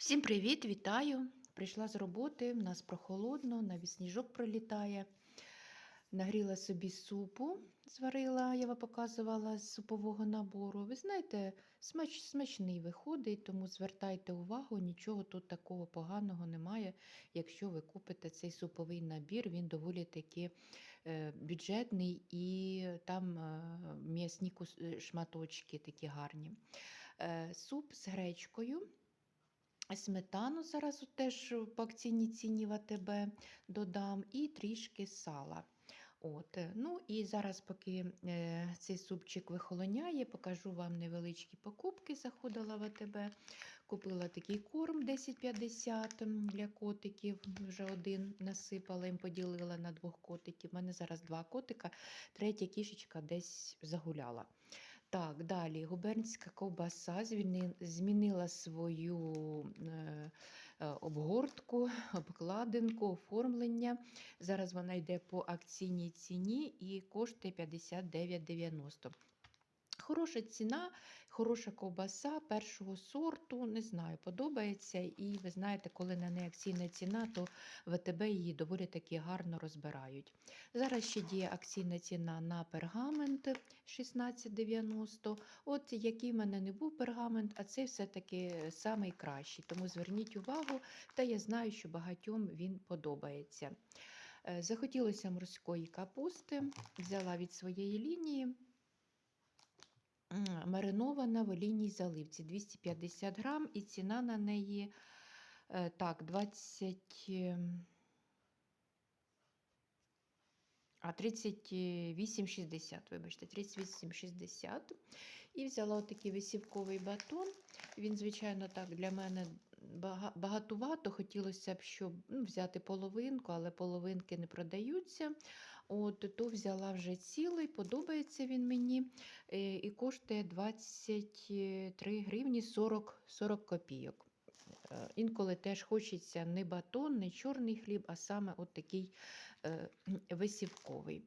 Всім привіт, вітаю! Прийшла з роботи, в нас прохолодно, навіть сніжок пролітає. Нагріла собі супу, зварила, я вам показувала з супового набору. Ви знаєте, смач, смачний виходить, тому звертайте увагу, нічого тут такого поганого немає. Якщо ви купите цей суповий набір, він доволі таки е, бюджетний і там е, м'ясні е, шматочки такі гарні. Суп з гречкою. Сметану зараз теж по акційній ціні в додам, і трішки сала. От. е, Ну і зараз, поки е, цей супчик вихолоняє, покажу вам невеличкі покупки. Заходила в АТБ, купила такий корм 10,50 м, для котиків. Вже один насипала їм, поділила на двох котиків. У мене зараз два котика, третя кішечка десь загуляла. Так, далі губернська ковбаса змінила свою е, е, обгортку, обкладинку, оформлення. Зараз вона йде по акційній ціні і коштує 59,90. Хороша ціна, хороша ковбаса першого сорту, не знаю, подобається. І ви знаєте, коли на неї акційна ціна, то ВТБ її доволі таки гарно розбирають. Зараз ще діє акційна ціна на пергамент 16,90. От який в мене не був пергамент, а це все-таки самий кращий. Тому зверніть увагу, та я знаю, що багатьом він подобається. Е, Захотілося морської капусти, взяла від своєї лінії. Маринована в олійній заливці 250 грам, і ціна на неї е, так, 20. ем, А 38,60, вибачте, 38,60. І взяла отакий висівковий батон. Він, звичайно, так для мене бага- багатувато. Хотілося б, щоб ну, взяти половинку, але половинки не продаються. От, то взяла вже цілий, подобається він мені. е, І коштує 23 гривні 40, 40 копійок. Е, Інколи теж хочеться не батон, не чорний хліб, а саме от такий е, висівковий.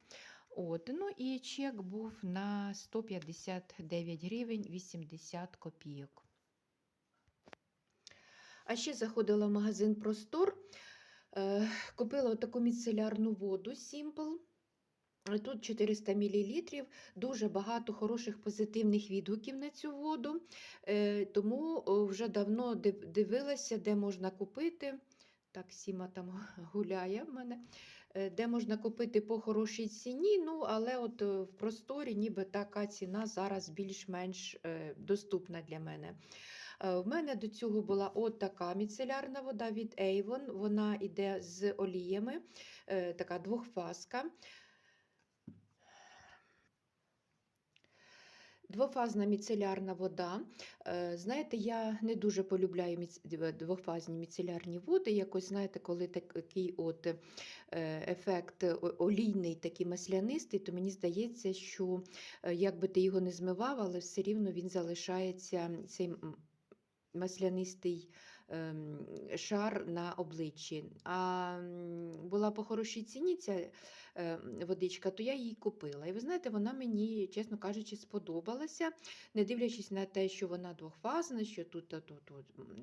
От, ну і чек був на 159 гривень 80 копійок. А ще заходила в магазин Простор, купила таку міцелярну воду Simple. Тут 400 мл, дуже багато хороших позитивних відгуків на цю воду. Е, Тому вже давно дивилася, де можна купити. Так, Сіма там гуляє в мене, е, де можна купити по хорошій ціні. Ну, але от е, в просторі ніби така ціна зараз більш-менш е, доступна для мене. Е, В мене до цього була от така міцелярна вода від Avon. Вона йде з оліями, е, така двохфазка. Двофазна міцелярна вода. Е, Знаєте, я не дуже полюбляю двофазні міцелярні води. Якось, знаєте, коли такий от е, ефект олійний, такий маслянистий, то мені здається, що е, як би ти його не змивав, але все рівно він залишається цей маслянистий шар на обличчі. А була по хорошій ціні ця е, водичка, то я її купила. І ви знаєте, вона мені, чесно кажучи, сподобалася, не дивлячись на те, що вона двохфазна, що тут,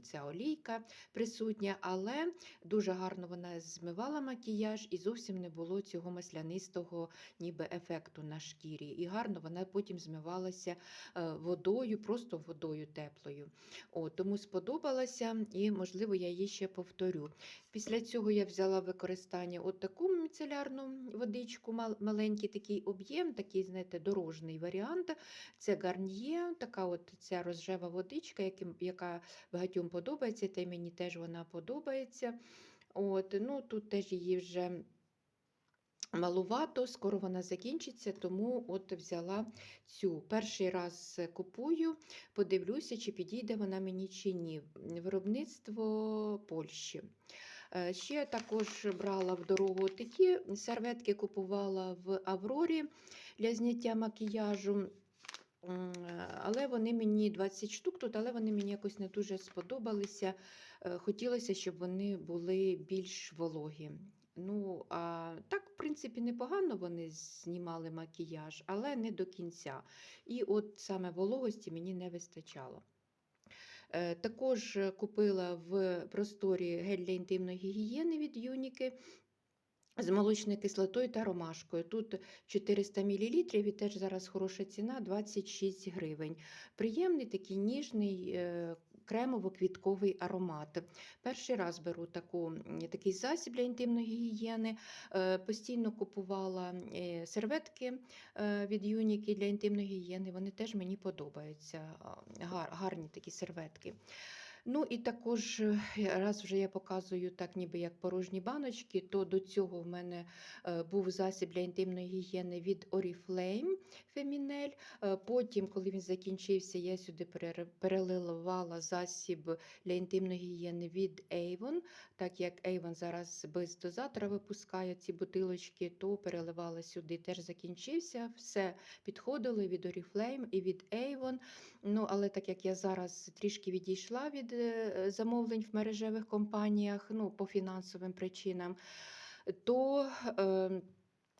ця олійка присутня, але дуже гарно вона змивала макіяж і зовсім не було цього маслянистого ніби ефекту на шкірі. І гарно вона потім змивалася е, водою, просто водою теплою. От, тому сподобалася можливо, я її ще повторю. Після цього я взяла використання от таку міцелярну водичку, маленький такий об'єм, такий, знаєте, дорожний варіант. Це гарньє, така от ця розжева водичка, яка багатьом подобається, та й мені теж вона подобається. От, ну, тут теж її вже. Малувато, скоро вона закінчиться, тому от взяла цю. Перший раз купую, подивлюся, чи підійде вона мені чи ні. Виробництво Польщі. Е, Ще також брала в дорогу такі серветки, купувала в Аврорі для зняття макіяжу. Але вони мені 20 штук тут, але вони мені якось не дуже сподобалися. Е, Хотілося, щоб вони були більш вологі. Ну, а так, в принципі, непогано вони знімали макіяж, але не до кінця. І от саме вологості мені не вистачало. Е, Також купила в просторі гель для інтимної гігієни від Юніки з молочною кислотою та ромашкою. Тут 400 мл і теж зараз хороша ціна 26 гривень. Приємний такий ніжний е, кремово-квітковий аромат. Перший раз беру таку, такий засіб для інтимної гігієни. Е, Постійно купувала е, серветки е, від Юніки для інтимної гігієни. Вони теж мені подобаються. гар- Гарні такі серветки. Ну і також, е, раз вже я показую так, ніби як порожні баночки, то до цього в мене е, був засіб для інтимної гігієни від Oriflame Feminel. Е, Потім, коли він закінчився, я сюди переливала засіб для інтимної гігієни від Avon. Так як Avon зараз без дозатора випускає ці бутилочки, то переливала сюди. Теж закінчився. Все підходило від Oriflame, і від Avon. Ну, але так як я зараз трішки відійшла від е, замовлень в мережевих компаніях, ну, по фінансовим причинам, то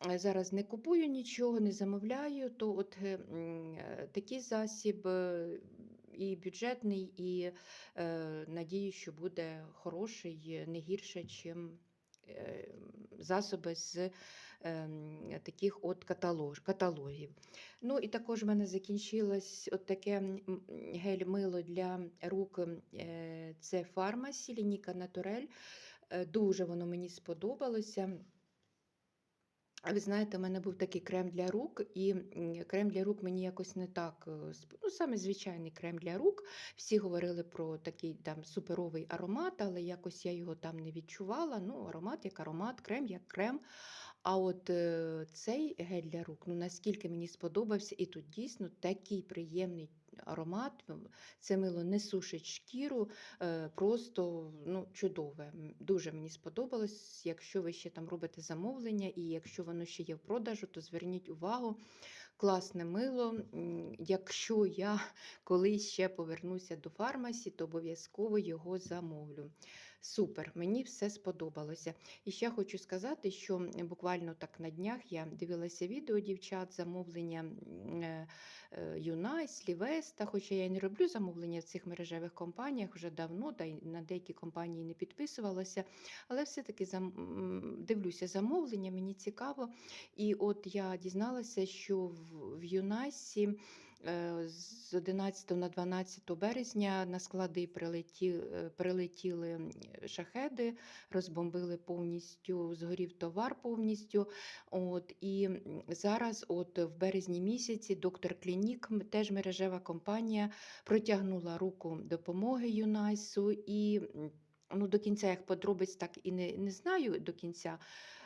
е, зараз не купую нічого, не замовляю, то от е, е, такий засіб і бюджетний, і надію, що буде хороший, не гірше, чим засоби з ем, таких от каталогів. Ну і також в мене закінчилось от таке гель-мило для рук. е, Це фармасі, Сілініка Натурель. Е, Дуже воно мені сподобалося. А Ви знаєте, у мене був такий крем для рук, і крем для рук мені якось не так. е, Ну, саме звичайний крем для рук. Всі говорили про такий там суперовий аромат, але якось я його там не відчувала. Ну, аромат як аромат, крем як крем. А от е, цей гель для рук, ну наскільки мені сподобався, і тут дійсно такий приємний аромат. Це мило не сушить шкіру, е, просто ну, чудове. Дуже мені сподобалось. Якщо ви ще там робите замовлення, і якщо воно ще є в продажу, то зверніть увагу. Класне мило. Якщо я колись ще повернуся до фармасі, то обов'язково його замовлю. Супер, мені все сподобалося. І ще хочу сказати, що буквально так на днях я дивилася відео дівчат замовлення е, е, Юнайс, Лівеста, хоча я не роблю замовлення в цих мережевих компаніях вже давно, та й на деякі компанії не підписувалася, але все-таки дивлюся замовлення, мені цікаво. І от я дізналася, що в, Юнайсі з 11 на 12 березня на склади е, прилетіли шахеди, розбомбили повністю, згорів товар повністю. От, і зараз, от в березні місяці, доктор Клінік, теж мережева компанія, протягнула руку допомоги Юнайсу. І ну, до кінця їх подробиць так і не, не знаю до кінця.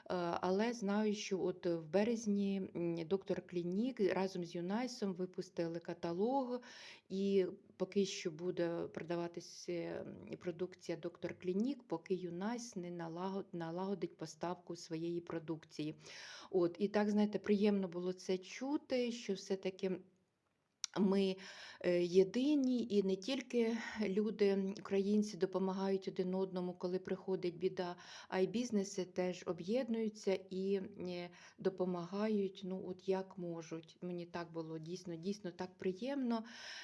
Е, Але знаю, що от в березні доктор Клінік разом з Юнайсом випустили каталог, і поки що буде продаватися продукція доктор Клінік, поки Юнайс не налагод- налагодить поставку своєї продукції. От, і так, знаєте, приємно було це чути, що все-таки. Ми е, єдині, і не тільки люди, українці, допомагають один одному, коли приходить біда, а й бізнеси теж об'єднуються і е, допомагають, ну от як можуть. Мені так було дійсно, дійсно так приємно,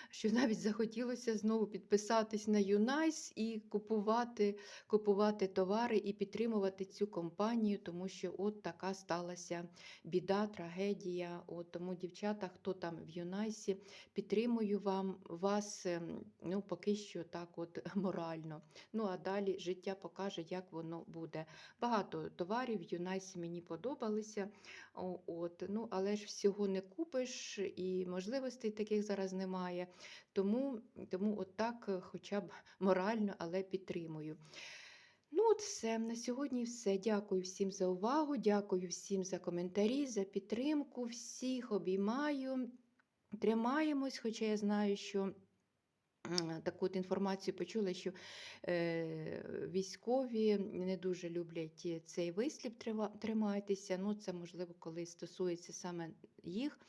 що навіть захотілося знову підписатись на Юнайс і купувати, купувати товари і підтримувати цю компанію, тому що от така сталася біда, трагедія. От тому, дівчата, хто там в Юнайсі, підтримую вам вас ем, ну, поки що так от морально. Ну а далі життя покаже, як воно буде. Багато товарів Юнайсі мені подобалися. От, ну, але ж всього не купиш, і можливостей таких зараз немає. Тому, тому от так е, хоча б морально, але підтримую. Ну, от все. На сьогодні все. Дякую всім за увагу, дякую всім за коментарі, за підтримку. Всіх обіймаю. Тримаємось, хоча я знаю, що таку от інформацію почула, що е, військові не дуже люблять е, цей вислів тримайтеся. Ну, це можливо, коли стосується саме їх.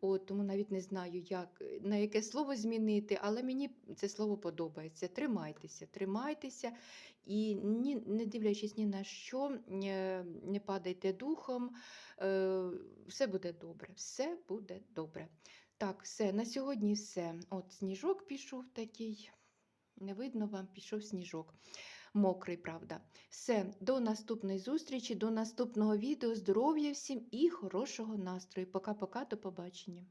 От, тому навіть не знаю, як, на яке слово змінити, але мені це слово подобається. Тримайтеся, тримайтеся і ні, не дивлячись ні на що, е, не падайте духом. Е, Все буде добре, все буде добре. Так, все, на сьогодні все. От сніжок пішов такий Не видно вам, пішов сніжок. Мокрий, правда. Все, до наступної зустрічі, до наступного відео. Здоров'я всім і хорошого настрою. Пока-пока, до побачення.